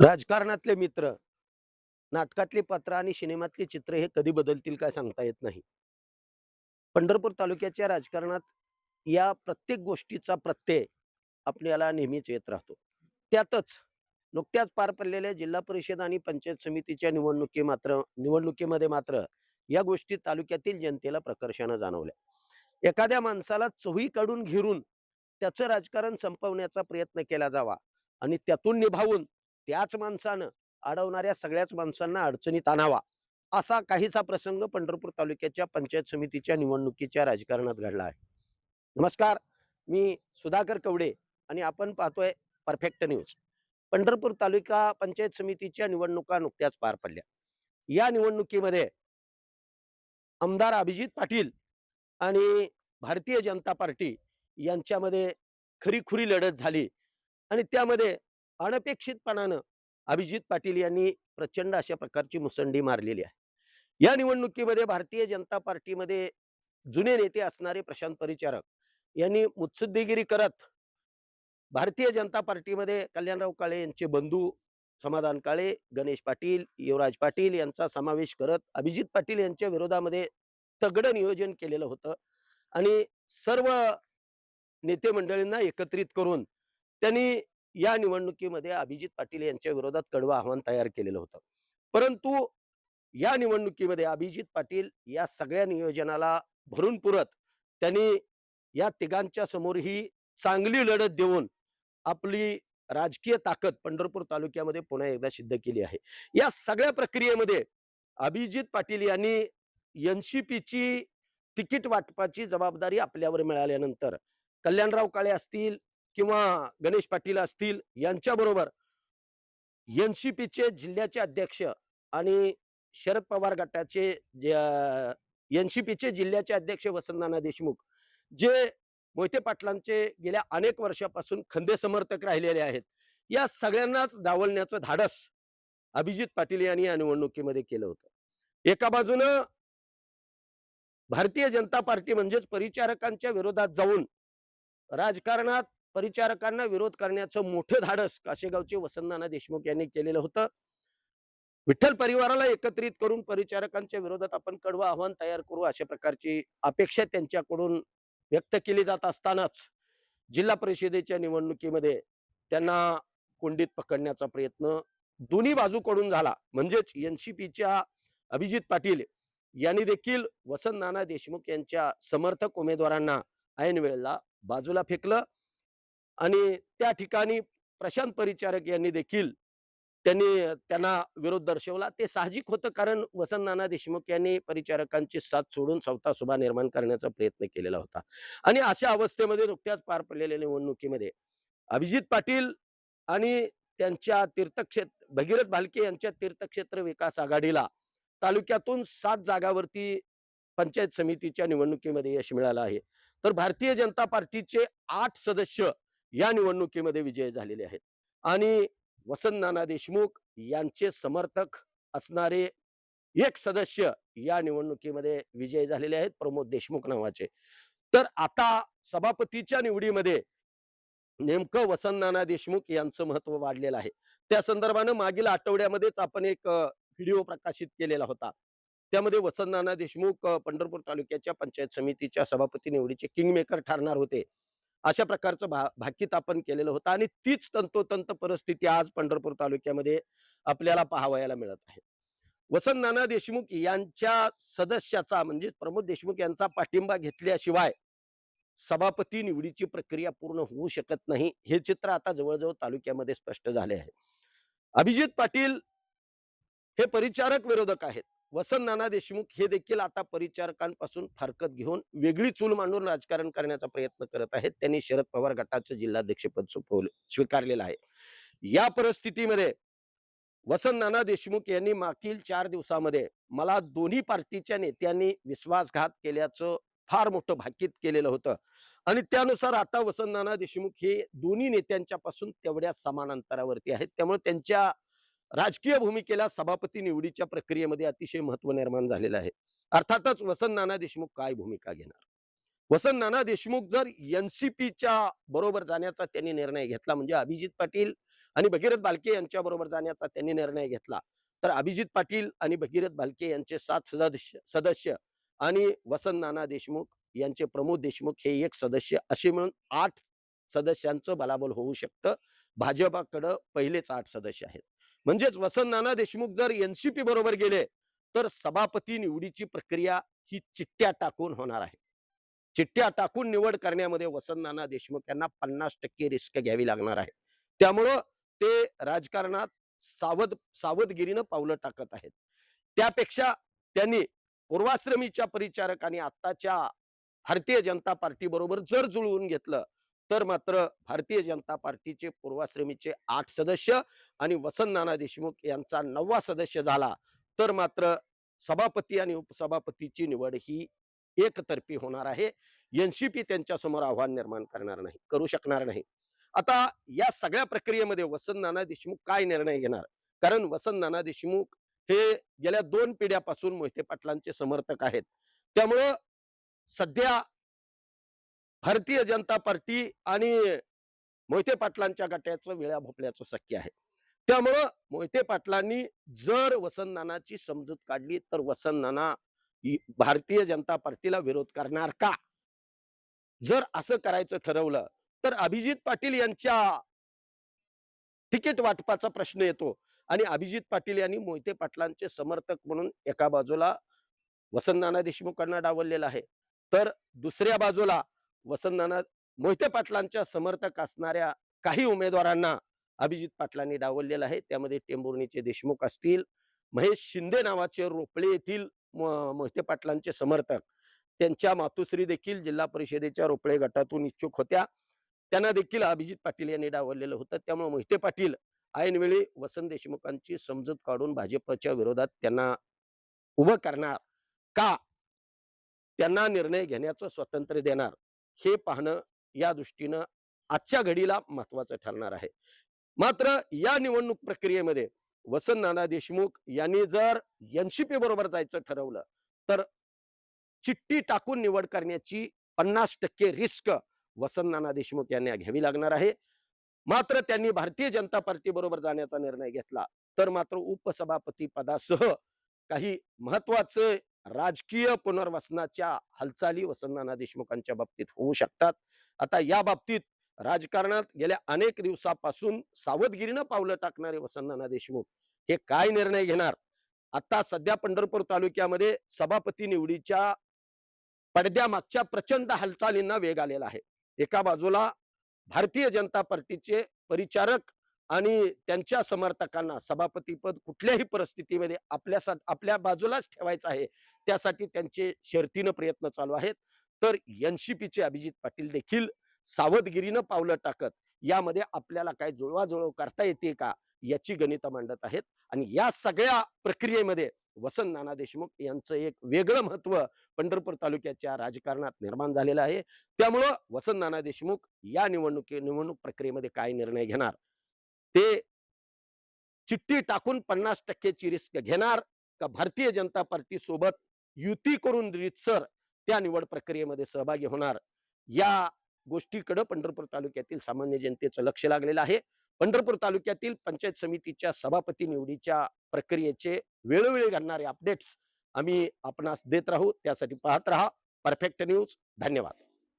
राजकारणातले मित्र, नाटकातली पात्र आणि सिनेमातली चित्र हे कधी बदलतील काय सांगता येत नाही. पंढरपूर तालुक्याच्या राजकारणात या प्रत्येक गोष्टीचा प्रत्यय आपल्याला नेहमीच येत राहतो. त्यातच नुकत्याच पार पडलेल्या जिल्हा परिषद आणि पंचायत समितीच्या निवडणुकी मात्र निवडणुकीमध्ये मात्र या गोष्टी तालुक्यातील जनतेला प्रकर्षानं जाणवल्या. एखाद्या माणसाला चोही काढून घेरून त्याचं राजकारण संपवण्याचा प्रयत्न केला जावा आणि त्यातून निभावून त्याच माणसानं अडवणाऱ्या सगळ्याच माणसांना अडचणीत आणावा. असा काहीसा प्रसंग पंढरपूर तालुक्याच्या पंचायत समितीच्या निवडणुकीच्या राजकारणात घडला आहे. नमस्कार मी सुधाकर कवडे आणि आपण पाहतोय परफेक्ट न्यूज पंढरपूर तालुका पंचायत समितीच्या निवडणुका नुकत्याच पार पडल्या. या निवडणुकीमध्ये आमदार अभिजित पाटील आणि भारतीय जनता पार्टी यांच्यामध्ये खरीखुरी लढत झाली आणि त्यामध्ये अनपेक्षितपणानं अभिजित पाटील यांनी प्रचंड अशा प्रकारची मुसंडी मारलेली आहे. या निवडणुकीमध्ये भारतीय जनता पार्टीमध्ये जुने नेते असणारे प्रशांत परिचारक यांनी मुत्सुद्दीगिरी करत भारतीय जनता पार्टीमध्ये कल्याणराव काळे यांचे बंधू समाधान काळे गणेश पाटील युवराज पाटील यांचा समावेश करत अभिजित पाटील यांच्या विरोधामध्ये तगडं नियोजन केलेलं होतं आणि सर्व नेते मंडळींना एकत्रित करून त्यांनी या निवडणुकीमध्ये अभिजित पाटील यांच्या विरोधात कडवं आव्हान तयार केलेलं होतं. परंतु या निवडणुकीमध्ये अभिजित पाटील या सगळ्या नियोजनाला भरून पुरत त्यांनी या तिघांच्या समोर ही चांगली लढत देऊन आपली राजकीय ताकद पंढरपूर तालुक्यामध्ये पुन्हा एकदा सिद्ध केली आहे. या सगळ्या प्रक्रियेमध्ये अभिजित पाटील यांनी एनसीपीची तिकीट वाटपाची जबाबदारी आपल्यावर मिळाल्यानंतर कल्याणराव काळे असतील किंवा गणेश पाटील असतील यांच्या बरोबर पीचे जिल्ह्याचे अध्यक्ष आणि शरद पवार गटाचे एनसीपीचे जिल्ह्याचे अध्यक्ष वसंतनाना देशमुख जे मोहिते पाटलांचे गेल्या अनेक वर्षापासून खंदे समर्थक राहिलेले आहेत. या सगळ्यांनाच डावलण्याचं धाडस अभिजित पाटील यांनी या निवडणुकीमध्ये केलं होतं. एका बाजूनं भारतीय जनता पार्टी म्हणजेच परिचारकांच्या विरोधात जाऊन राजकारणात परिचारकांना विरोध करण्याचं मोठं धाडस काशेगावचे वसंतनाना देशमुख यांनी केलेलं होतं. विठ्ठल परिवाराला एकत्रित करून परिचारकांच्या विरोधात आपण कडवं आव्हान तयार करू अशा प्रकारची अपेक्षा त्यांच्याकडून व्यक्त केली जात असतानाच जिल्हा परिषदेच्या निवडणुकीमध्ये त्यांना कोंडीत पकडण्याचा प्रयत्न दोन्ही बाजूकडून झाला. म्हणजेच एनसीपीच्या अभिजित पाटील यांनी देखील वसंत नाना देशमुख यांच्या समर्थक उमेदवारांना ऐन वेळेला बाजूला फेकलं. आणि त्या ठिकाणी प्रशांत परिचारक यांनी देखील त्यांनी त्यांना विरोध दर्शवला. ते साहजिक होतं कारण वसंत नाना देशमुख यांनी परिचारकांची साथ सोडून स्वतः सुभा निर्माण करण्याचा प्रयत्न केलेला होता. आणि अशा अवस्थेमध्ये नुकत्याच पार पडलेल्या निवडणुकीमध्ये अभिजित पाटील आणि त्यांच्या तीर्थक्षेत्र भगीरथ भालके यांच्या तीर्थक्षेत्र विकास आघाडीला तालुक्यातून सात जागावरती पंचायत समितीच्या निवडणुकीमध्ये यश मिळालं आहे. तर भारतीय जनता पार्टीचे आठ सदस्य या निवडणुकीमध्ये विजय झालेले आहेत. आणि वसंत नाना देशमुख यांचे समर्थक असणारे एक सदस्य या निवडणुकीमध्ये विजय झालेले आहेत प्रमोद देशमुख नावाचे. तर आता सभापतीच्या निवडीमध्ये नेमकं वसंत नाना देशमुख यांचं महत्त्व वाढलेलं आहे. त्या संदर्भानं मागील आठवड्यामध्येच आपण एक व्हिडिओ प्रकाशित केलेला होता. त्यामध्ये वसंत नाना देशमुख पंढरपूर तालुक्याच्या पंचायत समितीच्या सभापती निवडीचे किंगमेकर ठरणार होते. अशा प्रकारचं भा भाकीत आपण केलेलं होतं आणि तीच तंतोतंत परिस्थिती आज पंढरपूर तालुक्यामध्ये आपल्याला पाहावयाला मिळत आहे. वसंत नाना देशमुख यांच्या सदस्याचा म्हणजे प्रमोद देशमुख यांचा पाठिंबा घेतल्याशिवाय सभापती निवडीची प्रक्रिया पूर्ण होऊ शकत नाही हे चित्र आता जवळजवळ तालुक्यामध्ये स्पष्ट झाले आहे. अभिजित पाटील हे परिचारक विरोधक आहेत. वसंत नाना देशमुख हे देखील आता परिचारकांपासून फारकत घेऊन वेगळी चूल मांडून राजकारण करण्याचा प्रयत्न करत आहेत. त्यांनी शरद पवार गटाचं जिल्हाध्यक्षपद सोपवलं स्वीकारलेलं आहे. या परिस्थितीमध्ये वसंत नाना देशमुख यांनी मागील चार दिवसामध्ये मला दोन्ही पार्टीच्या नेत्यांनी विश्वासघात केल्याचं फार मोठं भाकीत केलेलं होतं. आणि त्यानुसार आता वसंत नाना देशमुख हे दोन्ही नेत्यांच्या पासून तेवढ्या समान अंतरावरती आहेत. त्यामुळे त्यांच्या राजकीय भूमिकेला सभापती निवडीच्या प्रक्रियेमध्ये अतिशय महत्त्व निर्माण झालेलं आहे. अर्थातच वसंत नाना देशमुख काय भूमिका घेणार? वसंत नाना देशमुख जर एनसीपीच्या बरोबर जाण्याचा त्यांनी निर्णय घेतला म्हणजे अभिजित पाटील आणि भगीरथ बालके यांच्या बरोबर जाण्याचा त्यांनी निर्णय घेतला तर अभिजित पाटील आणि भगीरथ बालके यांचे सात सदस्य सदस्य आणि वसंत नाना देशमुख यांचे प्रमोद देशमुख हे एक सदस्य असे मिळून आठ सदस्यांचं बलाबल होऊ शकतं. भाजपाकडं पहिलेच आठ सदस्य आहेत. म्हणजेच वसंत नाना देशमुख जर एनसीपी बरोबर गेले तर सभापती निवडीची प्रक्रिया ही चिठ्ठ्या टाकून होणार आहे. चिठ्ठ्या टाकून निवड करण्यामध्ये वसंत नाना देशमुख यांना पन्नास टक्के रिस्क घ्यावी लागणार आहे. त्यामुळं ते राजकारणात सावध सावधगिरीनं पावलं टाकत आहेत. त्यापेक्षा त्यांनी पूर्वाश्रमीच्या परिचारक आणि आत्ताच्या भारतीय जनता पार्टी बरोबर जर जुळवून घेतलं तर मात्र भारतीय जनता पार्टीचे पूर्वाश्रमीचे आठ सदस्य आणि वसंत नाना देशमुख यांचा नववा सदस्य झाला. तर मात्र सभापती आणि उपसभापतीची निवड ही एकतर्फी होणार आहे. एनसीपी त्यांच्यासमोर आव्हान निर्माण करणार नाही करू शकणार नाही. आता या सगळ्या प्रक्रियेमध्ये वसंत नाना देशमुख काय निर्णय घेणार? कारण वसंत नाना देशमुख हे गेल्या दोन पिढ्यापासून मोहिते पाटलांचे समर्थक आहेत. त्यामुळं सध्या भारतीय जनता पार्टी आणि मोहिते पाटलांच्या गट्याचं वेळा भोपल्याचं शक्य आहे. त्यामुळं मोहिते पाटलांनी जर वसंत नानाची समजूत काढली तर वसंत नाना भारतीय जनता पार्टीला विरोध करणार का? जर असं करायचं ठरवलं तर अभिजित पाटील यांच्या तिकीट वाटपाचा प्रश्न येतो. आणि अभिजित पाटील यांनी मोहिते पाटलांचे समर्थक म्हणून एका बाजूला वसंत नाना देशमुखांना डावललेला आहे. तर दुसऱ्या बाजूला वसंतनाना मोहिते पाटलांच्या समर्थक असणाऱ्या काही उमेदवारांना अभिजित पाटलांनी डावललेलं आहे. त्यामध्ये टेंभुर्णीचे देशमुख असतील महेश शिंदे नावाचे रोपळे येथील मोहिते पाटलांचे समर्थक. त्यांच्या मातुश्री देखील जिल्हा परिषदेच्या रोपळे गटातून इच्छुक होत्या. त्यांना देखील अभिजित पाटील यांनी डावललेलं होतं. त्यामुळे मोहिते पाटील ऐनवेळी वसंत देशमुखांची समजूत काढून भाजपच्या विरोधात त्यांना उभं करणार का? त्यांना निर्णय घेण्याचं स्वातंत्र्य देणार. हे पाहणं या दृष्टीनं आजच्या घडीला महत्वाचं ठरणार आहे. मात्र या निवडणूक प्रक्रियेमध्ये वसंत नाना देशमुख यांनी जर एनसीपी बरोबर जायचं ठरवलं तर चिठ्ठी टाकून निवड करण्याची पन्नास टक्के रिस्क वसंत नाना देशमुख यांना घ्यावी लागणार आहे. मात्र त्यांनी भारतीय जनता पार्टी बरोबर जाण्याचा निर्णय घेतला तर मात्र उपसभापती पदासह काही महत्त्वाचे राजकीय पुनर्वसनाच्या हालचाली वसंत नाना देशमुखांच्या बाबतीत होऊ शकतात. आता या बाबतीत राजकारणात गेल्या अनेक दिवसापासून सावधगिरीनं पावलं टाकणारे वसंत नाना देशमुख हे काय निर्णय घेणार? आता सध्या पंढरपूर तालुक्यामध्ये सभापती निवडीच्या पडद्यामागच्या प्रचंड हालचालींना वेग आलेला आहे. एका बाजूला भारतीय जनता पार्टीचे परिचारक आणि त्यांच्या समर्थकांना सभापतीपद कुठल्याही परिस्थितीमध्ये आपल्या आपल्या बाजूलाच ठेवायचं आहे त्यासाठी त्यांचे शर्तीनं प्रयत्न चालू आहेत. तर एनसीपीचे अभिजित पाटील देखील सावधगिरीनं पावलं टाकत यामध्ये आपल्याला काय जुळवाजुळव करता येते का याची गणितं मांडत आहेत. आणि या सगळ्या प्रक्रियेमध्ये वसंत नाना देशमुख यांचं एक वेगळं महत्त्व पंढरपूर तालुक्याच्या राजकारणात निर्माण झालेलं आहे. त्यामुळं वसंत नाना देशमुख या निवडणुकी निवडणूक प्रक्रियेमध्ये काय निर्णय घेणार? ते चिठ्ठी टाकून पन्नास टक्केची रिस्क घेणार का भारतीय जनता पार्टी सोबत युती करून रितसर त्या निवड प्रक्रियेमध्ये सहभागी होणार. या गोष्टीकडे पंढरपूर तालुक्यातील सामान्य जनतेचं लक्ष लागलेलं आहे. पंढरपूर तालुक्यातील पंचायत समितीच्या सभापती निवडीच्या प्रक्रियेचे वेळोवेळी घडणारे अपडेट्स आम्ही आपणास देत राहू. त्यासाठी पाहत राहा. परफेक्ट न्यूज धन्यवाद.